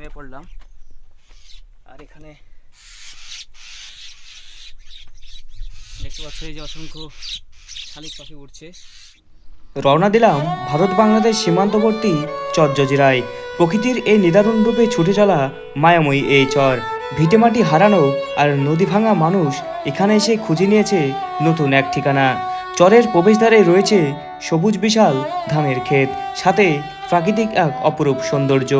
নেমে পড়লাম। আর এখানে দেখতে পাচ্ছ এই যে অসংখ্য শালিক পাখি উঠছে রওনা দিলাম ভারত বাংলাদেশ সীমান্তবর্তী চর জজিরায় প্রকৃতির এই নিদারুণ রূপে ছুটে চলা মায়াময়ী এই চর। ভিটেমাটি হারানো আর নদী ভাঙা মানুষ এখানে এসে খুঁজে নিয়েছে নতুন এক ঠিকানা। চরের প্রবেশদ্বারে রয়েছে সবুজ বিশাল ধানের ক্ষেত। সাথে প্রাকৃতিক এক অপরূপ সৌন্দর্য।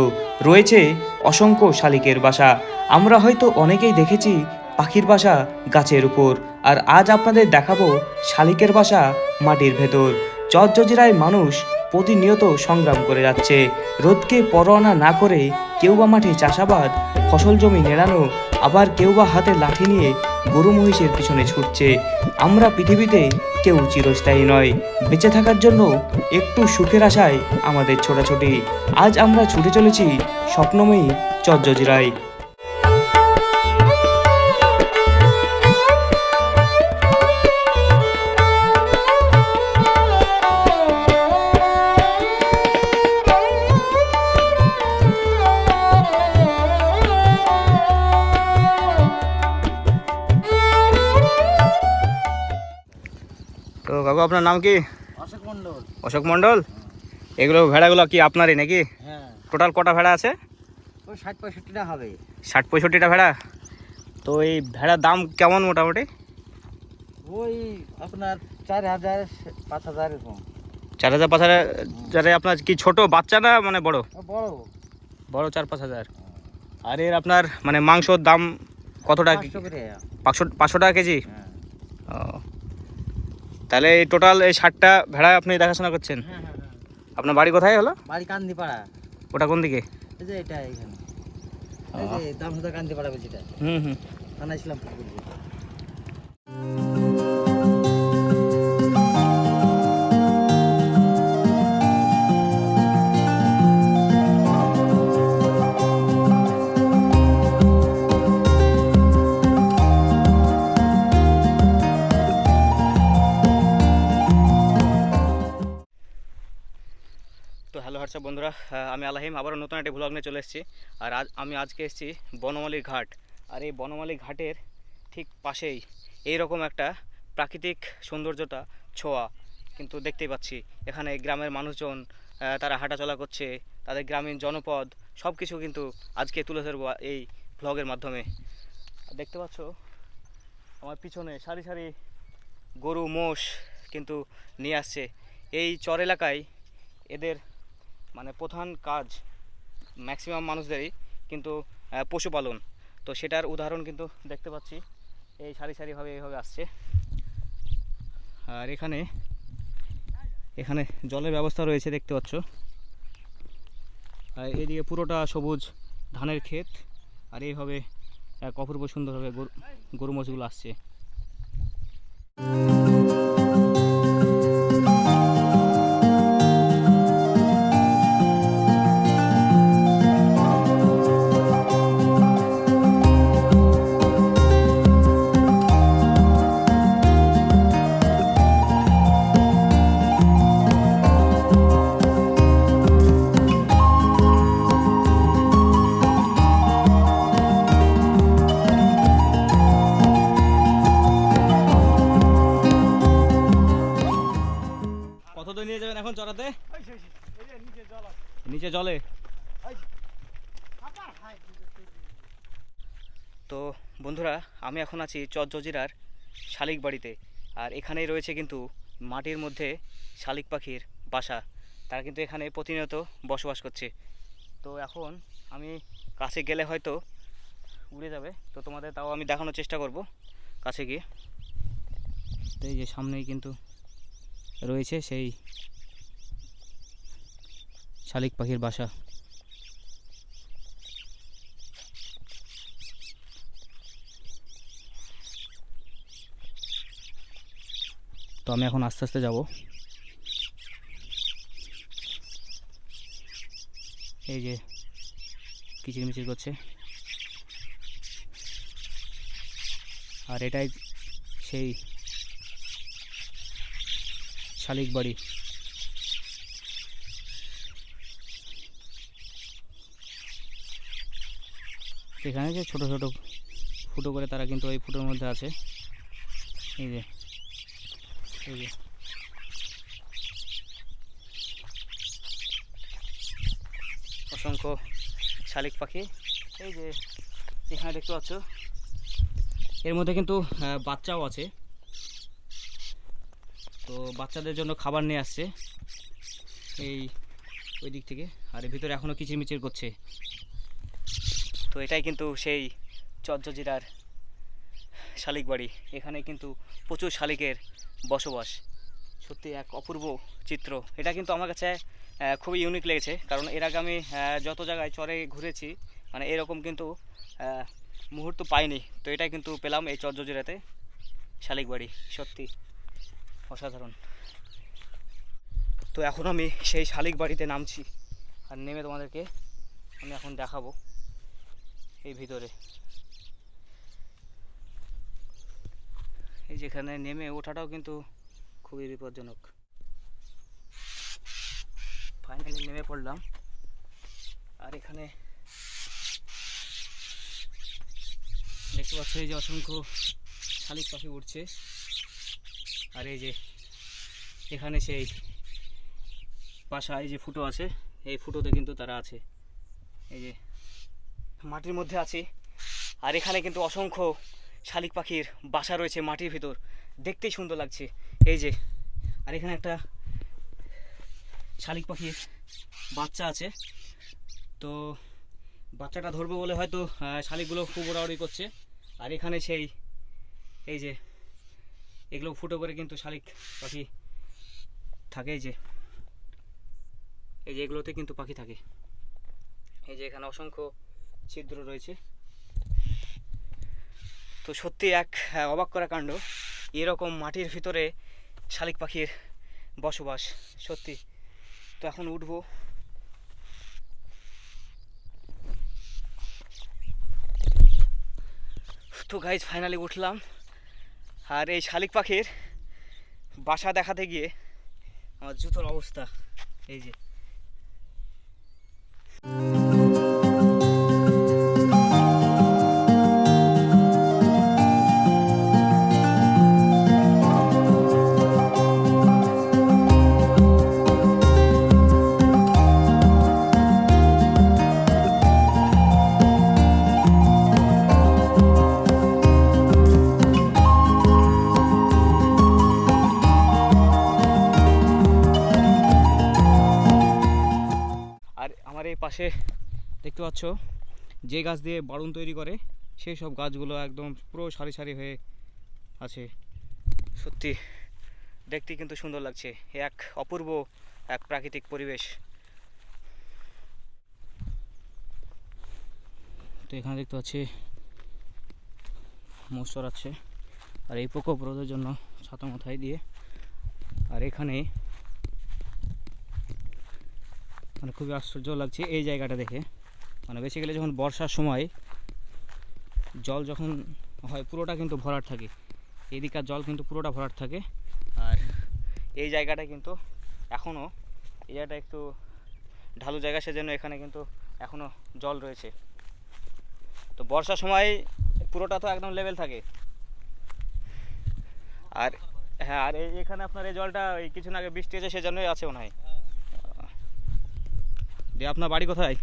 রয়েছে অসংখ্য শালিকের বাসা। আমরা হয়তো অনেকেই দেখেছি পাখির বাসা গাছের উপর। আর আজ আপনাদের দেখাবো শালিকের বাসা মাটির ভেতর। চরজজিরায় মানুষ প্রতিনিয়ত সংগ্রাম করে যাচ্ছে। রোদকে পরোয়ানা না করে কেউ বা মাঠে চাষাবাদ, ফসল জমি নেড়ানো আবার কেউ বা হাতে লাঠি নিয়ে গরু মহিষের পিছনে ছুটছে। আমরা পৃথিবীতে কেউ চিরস্থায়ী নয় বেঁচে থাকার জন্য একটু সুখের আশায় আমাদের ছোটাছুটি। আজ আমরা ছুটে চলেছি স্বপ্নময়ী চরজজিরায়। আপনার নাম কি? অশোক মন্ডল অশোক মণ্ডল? এগুলো ভেড়াগুলো কি আপনারই নাকি? হ্যাঁ। টোটাল কটা ভেড়া আছে? ওই ষাট পঁয়ষট্টিটা হবে। ষাট পঁয়ষট্টিটা ভেড়া? তো এই ভেড়ার দাম কেমন মোটামুটি? ওই আপনার চার হাজার পাঁচ হাজার এরকম। চার হাজার পাঁচ হাজার আপনার কি ছোট বাচ্চা না মানে বড়? বড়। বড় চার পাঁচ হাজার। আর এর আপনার মানে মাংসর দাম কত টাকা পাঁচশো পাঁচশো পাঁচশো টাকা কেজি? হ্যাঁ। ও। তাহলে এই টোটাল এই ষাটটা ভেড়া আপনি দেখাশোনা করছেন? হ্যাঁ হ্যাঁ হ্যাঁ। আপনার বাড়ি কোথায় হলো? বাড়ি কান্দিপাড়া। ওটা কোন দিকে? এই যে এটা এখানে এই যে কান্দিপাড়া বলছি এটা। হুম হুম। থানা ইসলাম আমি আলাহিম আবারও নতুন একটি ব্লগ নিয়ে চলে এসেছি। আর আজ আমি আজকে এসেছি বনমালী ঘাট। আর এই বনমালী ঘাটের ঠিক পাশেই এই রকম একটা প্রাকৃতিক সৌন্দর্যতা ছোঁয়া কিন্তু দেখতেই পাচ্ছি। এখানে গ্রামের মানুষজন তারা হাঁটাচলা করছে, তাদের গ্রামীণ জনপদ সব কিছু কিন্তু আজকে তুলে ধরবো এই ভ্লগের মাধ্যমে। দেখতে পাচ্ছ, আমার পিছনে সারি সারি গরু, মোষ কিন্তু নিয়ে আসছে। এই চর এলাকায় এদের মানে প্রধান কাজ ম্যাক্সিমাম মানুষদেরই কিন্তু পশুপালন। তো সেটার উদাহরণ কিন্তু দেখতে পাচ্ছি। এই সারি সারিভাবে এইভাবে আসছে। আর এখানে এখানে জলের ব্যবস্থা রয়েছে দেখতে পাচ্ছ। আর এদিকে পুরোটা সবুজ ধানের ক্ষেত। আর এইভাবে এক অপূর্ব সুন্দরভাবে গরু গরু মোষগুলো আসছে। এখন চড়াতে নিচে জলে তো বন্ধুরা আমি এখন আছি চরজজিরার শালিক বাড়িতে। আর এখানেই রয়েছে কিন্তু মাটির মধ্যে শালিক পাখির বাসা। তারা কিন্তু এখানে প্রতিনিয়ত বসবাস করছে। তো এখন আমি কাছে গেলে হয়তো উড়ে যাবে। তো তোমাদের তাও আমি দেখানোর চেষ্টা করব কাছে গিয়ে। তো এই যে সামনেই কিন্তু রয়েছে সেই শালিক পাখির বাসা। তো আমি এখন আস্তে আস্তে যাব। এই যে কিচিরমিচির করছে। আর এটাই সেই শালিক বাড়ি। এখানে যে ছোট ছোট ফুটো করে তারা কিন্তু ওই ফুটোর মধ্যে আছে। এই যে এই যে। অসংখ্য শালিক পাখি। এই যে, এখানে দেখতে পাচ্ছ। এর মধ্যে কিন্তু বাচ্চাও আছে। তো বাচ্চাদের জন্য খাবার নিয়ে আসছে। এই, ওই দিক থেকে। আর ভিতরে এখনও কিচিরমিচির করছে। তো এটাই কিন্তু সেই চর্যজিরার শালিক বাড়ি। এখানে কিন্তু প্রচুর শালিকের বসবাস। সত্যি এক অপূর্ব চিত্র। এটা কিন্তু আমার কাছে খুবই ইউনিক লেগেছে। কারণ এর আগে আমি যত জায়গায় চরে ঘুরেছি মানে এরকম কিন্তু মুহূর্ত পাইনি। তো এটাই কিন্তু পেলাম এই চর্যজিরাতে শালিক বাড়ি। সত্যি অসাধারণ। তো এখন আমি সেই শালিক বাড়িতে নামছি। আর নেমে তোমাদেরকে আমি এখন দেখাবো। এই ভিতরে। এই যেখানে নেমে ওঠাটাও কিন্তু খুবই বিপজ্জনক। ফাইনালি নেমে পড়লাম। আর এখানে দেখতে পাচ্ছ এই যে অসংখ্য শালিক পাখি উঠছে আর এই যে এখানে সেই বাসা এই যে ফুটো আছে, এই ফুটোতে কিন্তু তারা আছে। এই যে মাটির মধ্যে আছে। আর এখানে কিন্তু অসংখ্য শালিক পাখির বাসা রয়েছে মাটির ভিতর। দেখতেই সুন্দর লাগছে। এই যে, আর এখানে একটা শালিক পাখির বাচ্চা আছে। তো বাচ্চাটা ধরবো বলে হয়তো শালিকগুলো খুব ওড়াউড়ি করছে। আর এখানে সেই, এই যে, এগুলো ফুটো করে কিন্তু শালিক পাখি থাকে এই যে। এই যে এগুলোতে কিন্তু পাখি থাকে। এই যে এখানে অসংখ্য ছিদ্র রয়েছে। তো সত্যি এক অবাক করা কাণ্ড। এরকম মাটির ভিতরে শালিক পাখির বসবাস, সত্যি। তো এখন উঠবো। তো গাইজ ফাইনালি উঠলাম। আর এই শালিক পাখির বাসা দেখাতে গিয়ে আমার জুতোর অবস্থা, এই যে। দেখতে পাচ্ছ, যে গাছ দিয়ে বাড়ুন তৈরি করে, সেই সব গাছগুলো একদম পুরো সারি সারি হয়ে আছে। সত্যি দেখতে কিন্তু সুন্দর লাগছে। এক অপূর্ব এক প্রাকৃতিক পরিবেশ। তো এখানে দেখতে পাচ্ছি মোষ আছে। আর এই প্রকোপ রোধের জন্য ছাতা মাথায় দিয়ে, আর এখানে মানে খুবই আশ্চর্য লাগছে এই জায়গাটা দেখে। মানে বেসিক্যালি যখন বর্ষার সময় জল যখন হয় পুরোটা কিন্তু ভরাট থাকে। এদিকার জল কিন্তু পুরোটা ভরাট থাকে। আর এই জায়গাটা কিন্তু এখনও এই জায়গাটা একটু ঢালু জায়গা, সেজন্য এখানে কিন্তু এখনও জল রয়েছে। তো বর্ষার সময় পুরোটা তো একদম লেভেল থাকে। আর হ্যাঁ আর এই এখানে আপনার এই জলটা এই কিছুদিন আগে বৃষ্টি হয়েছে, সেজন্যই আছে মনে হয়। দিয়ে আপনার বাড়ি কোথায়?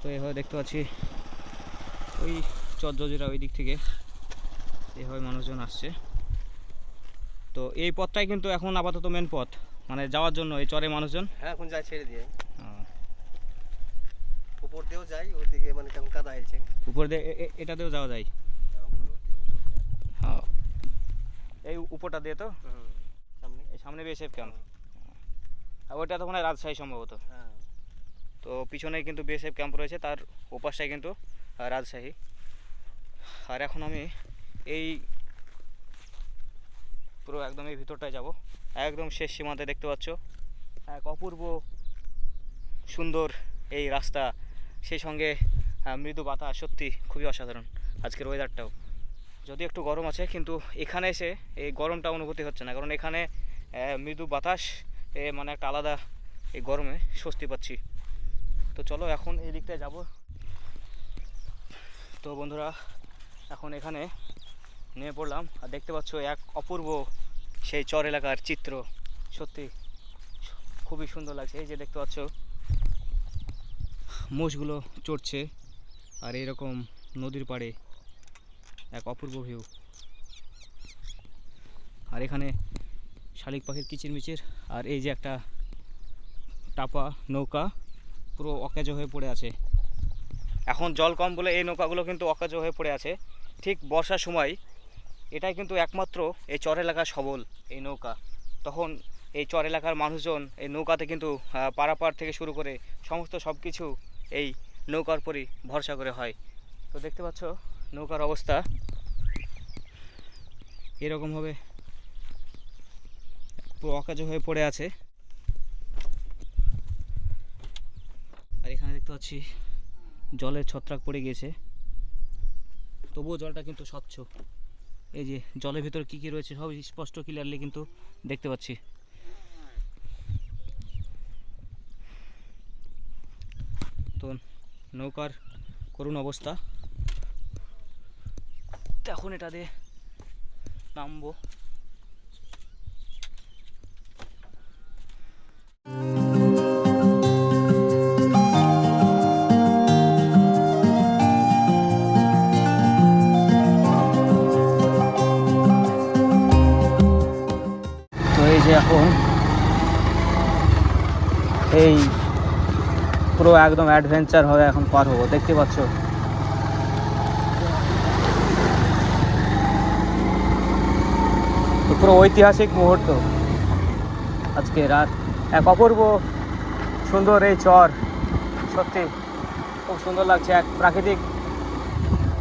তো এভাবে দেখতে পাচ্ছি ওই চর্যজিরা ওই দিক থেকে। এভাবে মানুষজন আসছে। তো এই পথটাই কিন্তু এখন আপাতত মেন পথ মানে যাওয়ার জন্য এই চরে মানুষজন। হ্যাঁ এখন যাই ছেড়ে দিয়ে। উপর দিয়েও যাই ওইদিকে মানে তেমন কাদা হয়েছে উপর দিয়ে এটা দিয়েও যাওয়া যায়? হ্যাঁ এই উপরটা দিয়ে তো? সামনে। এই সামনে বিএসএফ ক্যাম্প আর ওইটা তো মনে হয় রাজশাহী সম্ভবত। হ্যাঁ। তো পিছনে কিন্তু বিএসএফ ক্যাম্প রয়েছে তার ওপাশটায় কিন্তু রাজশাহী। আর এখন আমি এই পুরো একদম এই ভিতরটায় যাব। একদম শেষ সীমান্তে দেখতে পাচ্ছ এক অপূর্ব সুন্দর এই রাস্তা। সেই সঙ্গে মৃদু বাতাস সত্যি খুবই অসাধারণ আজকের ওয়েদারটাও যদি একটু গরম আছে কিন্তু এখানে এসে এই গরমটা অনুভূতি হচ্ছে না কারণ এখানে মৃদু বাতাস এ মানে একটা আলাদা এই গরমে স্বস্তি পাচ্ছি। তো চলো এখন এই দিকটায় যাব। তো বন্ধুরা, এখন এখানে নেমে পড়লাম। আর দেখতে পাচ্ছ এক অপূর্ব সেই চর এলাকার চিত্র। সত্যি, খুবই সুন্দর লাগছে। এই যে দেখতে পাচ্ছ, মোষগুলো চড়ছে আর এরকম নদীর পাড়ে এক অপূর্ব ভিউ আর এখানে শালিক পাখির কিচিরমিচির, আর এই যে একটা টাপা নৌকা পুরো অকেজো হয়ে পড়ে আছে। এখন জল কম বলে এই নৌকাগুলো কিন্তু অকেজো হয়ে পড়ে আছে। ঠিক বর্ষার সময় এটাই কিন্তু একমাত্র এই চর এলাকার সবল, এই নৌকা। তখন এই চর এলাকার মানুষজন এই নৌকাতে কিন্তু পারাপার থেকে শুরু করে সমস্ত সব কিছু এই নৌকার উপরই ভরসা করে হয়। তো দেখতে পাচ্ছ নৌকার অবস্থা। এরকমভাবে পুরো অকাজ হয়ে পড়ে আছে। আর এখানে দেখতে পাচ্ছি জলের ছত্রাক পড়ে গিয়েছে। তবুও জলটা কিন্তু স্বচ্ছ। এই যে জলের ভিতরে কি কি রয়েছে সব স্পষ্ট ক্লিয়ারলি কিন্তু দেখতে পাচ্ছি। তো নৌকার করুণ অবস্থা। এখন এটা দিয়ে নামবো। এখন। এই পুরো একদম অ্যাডভেঞ্চার হয়ে এখন পার হব, দেখতে পাচ্ছ? পুরো ঐতিহাসিক মুহূর্ত। আজকে রাত এক অপূর্ব সুন্দর এই চর, সত্যি খুব সুন্দর লাগছে। এক প্রাকৃতিক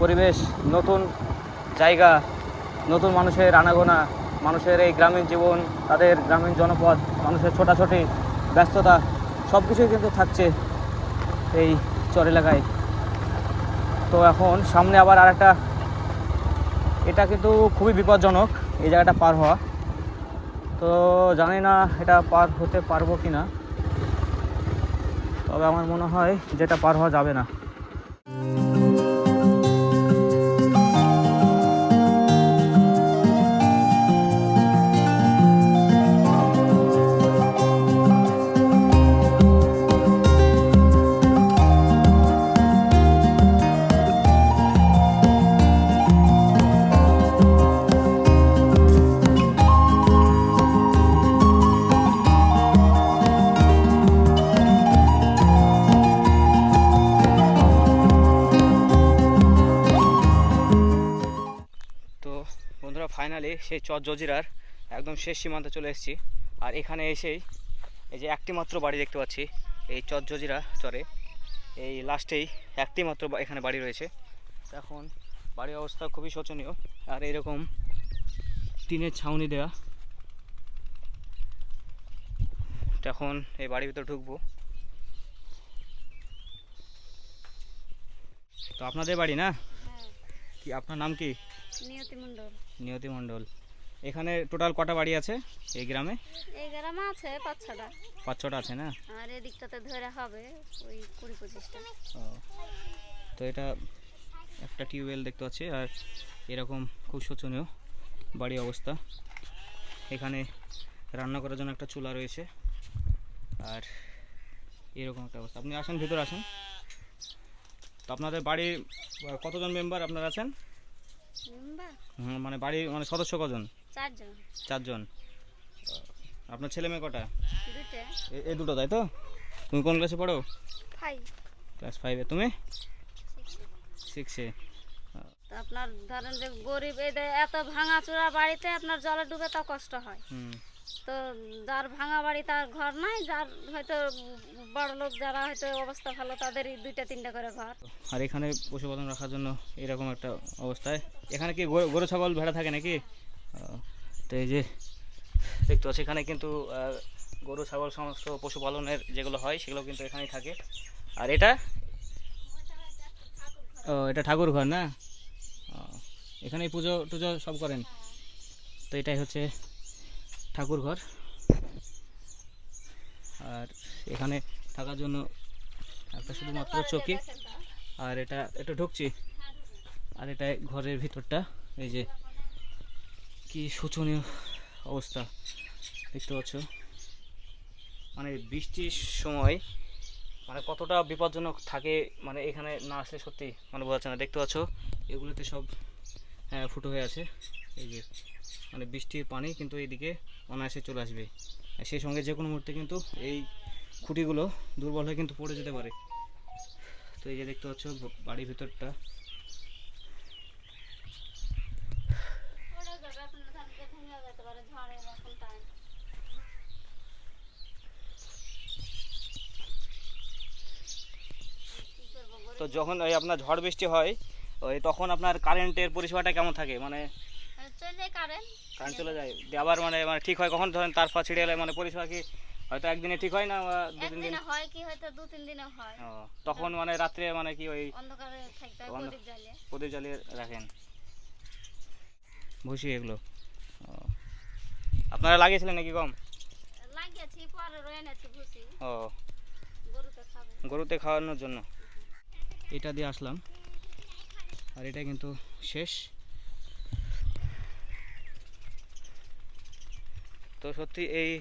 পরিবেশ, নতুন জায়গা, নতুন মানুষের আনাগোনা মানুষের এই গ্রামীণ জীবন, তাদের গ্রামীণ জনপদ, মানুষের ছোটাছুটি, ব্যস্ততা সব কিছুই কিন্তু থাকছে এই চর এলাকায়। তো এখন সামনে আবার আর একটা এটা কিন্তু খুবই বিপজ্জনক, এই জায়গাটা পার হওয়া। তো জানি না এটা পার হতে পারব কি না তবে আমার মনে হয় যেটা পার হওয়া যাবে না। চর জজিরার একদম শেষ সীমান্তে চলে এসেছি। আর এখানে এসেই এই যে একটি মাত্র বাড়ি দেখতে পাচ্ছি এই চর জজিরা চরে। এই লাস্টেই একটি মাত্র এখানে বাড়ি রয়েছে। এখন বাড়ির অবস্থা খুবই শোচনীয়। আর এরকম টিনের ছাউনি দেওয়া তো এখন এই বাড়ির ভিতরে ঢুকবো। তো আপনাদের বাড়ি না? কি আপনার নাম কি? নিয়তি মণ্ডল। নিয়তি মণ্ডল। এখানে টোটাল কটা বাড়ি আছে এই গ্রামে? এই গ্রামে আছে পাঁচ ছটা। পাঁচ ছটা আছে না? আর এদিকটাতে ধরে হবে ওই কুড়ি পঁচিশটা। তো এটা একটা টিউবওয়েল দেখতে পাচ্ছি আর এরকম খুব শোচনীয় বাড়ি অবস্থা। এখানে রান্না করার জন্য একটা চুলা রয়েছে আর এরকম একটা অবস্থা। আপনি আসেন ভিতরে আসেন। তো আপনাদের বাড়ির কতজন মেম্বার আপনারা আছেন? মেম্বার? মানে বাড়ির মানে সদস্য কজন? চারজন। চারজন। আপনার ছেলে মেয়ে কটা? এই দুটো তাই তো? তুমি কোন ক্লাসে পড়ো? ফাইভ ক্লাস ফাইভে তুমি? সিক্সে তো আপনার ধরেন যে গরিব যে এত ভাঙা চূড়া বাড়িতে আপনার জলে ডুবে তা কষ্ট হয়। তো যার ভাঙা বাড়ি তার ঘর নাই যার হয়তো বড় লোক যারা হয়তো অবস্থা ভালো তাদেরই দুইটা তিনটা করে ঘর। আর এখানে পশুপালন রাখার জন্য এরকম একটা অবস্থায়। এখানে কি গরু- ছাগল ভেড়া থাকে নাকি? তো এই যে দেখতে পাচ্ছি, এখানে কিন্তু গরু, ছাগল সমস্ত পশুপালনের যেগুলো হয়, সেগুলো কিন্তু এখানেই থাকে। আর এটা? ও, এটা ঠাকুর ঘর না? এখানেই পুজো টুজো সব করেন? তো এটাই হচ্ছে ঠাকুর ঘর। আর আর এখানে থাকার জন্য একটা শুধুমাত্র চকি। আর এটা এটা ঢুকছি। আর এটা ঘরের ভিতরটা, এই যে কি শোচনীয় অবস্থা দেখতে পাচ্ছ? মানে বৃষ্টির সময় মানে কতটা বিপজ্জনক থাকে মানে এখানে না আসলে সত্যি মানে বোঝা যাচ্ছে না। দেখতে পাচ্ছ এগুলোতে সব হ্যাঁ, ফুটো হয়ে আছে। এই যে মানে বৃষ্টির পানি কিন্তু এইদিকে অনায়াসে চলে আসবে। সেই সঙ্গে যে কোনো মুহূর্তে কিন্তু এই খুঁটিগুলো দুর্বল হয়ে কিন্তু পড়ে যেতে পারে। তো এই যে দেখতে পাচ্ছ বাড়ির ভিতরটা পড়ে যাবে আপনার ধানকে ভেঙে যেতে পারে ঝড়ের এখন টাইম কি করব গরিব তো যখন ওই আপনার ঝড় বৃষ্টি হয় ওই তখন আপনার কারেন্টের পরিষেবাটা কেমন থাকে? মানে কারেন্ট চলে যায়। আবার মানে মানে ঠিক হয় কখন? ধরেন তার ফা ছিঁড়ে গেলে মানে পরিষেবা কি হয়তো একদিনে ঠিক হয় না দু তিন দিন? হয় কি হয়তো দু তিন দিনে হয়। ও, তখন মানে রাত্রে মানে কি ওই অন্ধকারে থাকতে প্রদীপ জ্বালিয়ে। প্রদীপ জ্বালিয়ে রাখেন। ভুসি এগুলো। আপনারা লাগিয়েছিলেন নাকি কম লাগিয়েছি পরে রয়ে এনেছি ভুসি। ও। গরুতে খাওয়ানোর জন্য। এটা দিয়ে আসলাম। আর এটা কিন্তু শেষ। তো সত্যি এই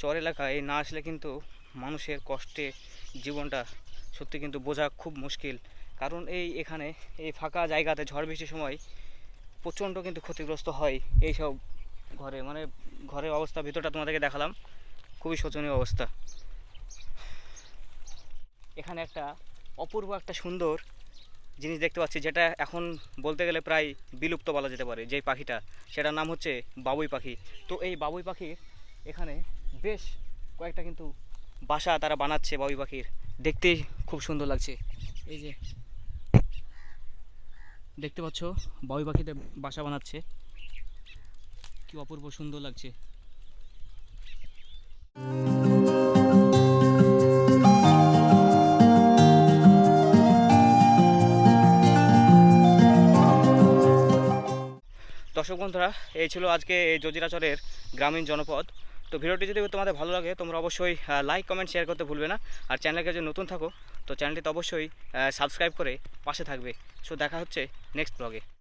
চর এলাকায় না আসলে কিন্তু মানুষের কষ্টে জীবনটা সত্যি কিন্তু বোঝা খুব মুশকিল। কারণ এই এখানে, এই ফাঁকা জায়গাতে ঝড় বৃষ্টির সময় প্রচণ্ড কিন্তু ক্ষতিগ্রস্ত হয় এই সব ঘরে। মানে ঘরের অবস্থা, ভিতরটা তোমাদেরকে দেখালাম। খুবই শোচনীয় অবস্থা। এখানে একটা অপূর্ব একটা সুন্দর জিনিস দেখতে পাচ্ছি, যেটা এখন বলতে গেলে প্রায় বিলুপ্ত বলা যেতে পারে, যেই পাখিটা। সেটার নাম হচ্ছে বাবুই পাখি। তো এই বাবুই পাখির এখানে বেশ কয়েকটা কিন্তু বাসা তারা বানাচ্ছে বাবুই পাখির। দেখতেই খুব সুন্দর লাগছে। এই যে দেখতে পাচ্ছ, বাবুই পাখিতে বাসা বানাচ্ছে। কি অপূর্ব সুন্দর লাগছে। দর্শক বন্ধুরা, এই ছিল আজকে এই জজিরাচরের গ্রামীণ জনপদ। তো ভিডিওটি যদি তোমাদের ভালো লাগে, তোমরা অবশ্যই লাইক কমেন্ট শেয়ার করতে ভুলবে না। আর চ্যানেলকে যদি নতুন থাকো, তো চ্যানেলটিতে অবশ্যই সাবস্ক্রাইব করে পাশে থাকবে। সো দেখা হচ্ছে নেক্সট ব্লগে